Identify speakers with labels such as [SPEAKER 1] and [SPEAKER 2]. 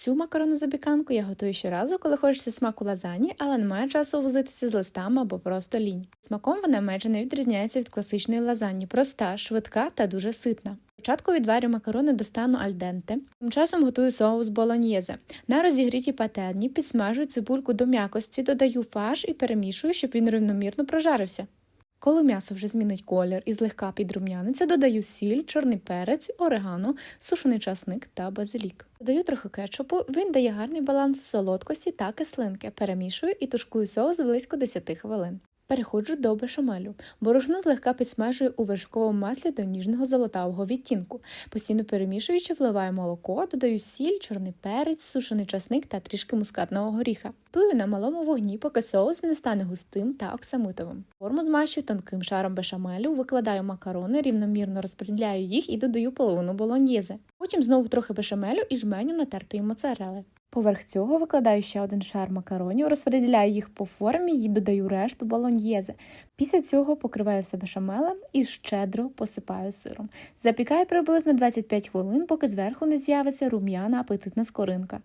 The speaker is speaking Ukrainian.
[SPEAKER 1] Цю макаронну запіканку я готую щоразу, коли хочеться смаку лазані, але немає часу возитися з листами або просто лінь. Смаком вона майже не відрізняється від класичної лазані, проста, швидка та дуже ситна. Спочатку відварю макарони до стану альденте. Тим часом готую соус болоньєзе. На розігрітій пательні підсмажую цибульку до м'якості, додаю фарш і перемішую, щоб він рівномірно прожарився. Коли м'ясо вже змінить колір і злегка підрум'яниться, додаю сіль, чорний перець, орегано, сушений часник та базилік. Додаю трохи кетчупу, він дає гарний баланс солодкості та кислинки. Перемішую і тушкую соус близько 10 хвилин. Переходжу до бешамелю. Борошно злегка підсмажую у вершковому маслі до ніжного золотавого відтінку. Постійно перемішуючи, вливаю молоко, додаю сіль, чорний перець, сушений часник та трішки мускатного горіха. Тую на малому вогні, поки соус не стане густим та оксамитовим. Форму змащую тонким шаром бешамелю, викладаю макарони, рівномірно розподіляю їх і додаю половину болоньєзи. Потім знову трохи бешамелю і жменю натертої моцарели. Поверх цього викладаю ще один шар макаронів, розподіляю їх по формі і додаю решту болоньєзи. Після цього покриваю все бешамелем і щедро посипаю сиром. Запікаю приблизно 25 хвилин, поки зверху не з'явиться рум'яна апетитна скоринка.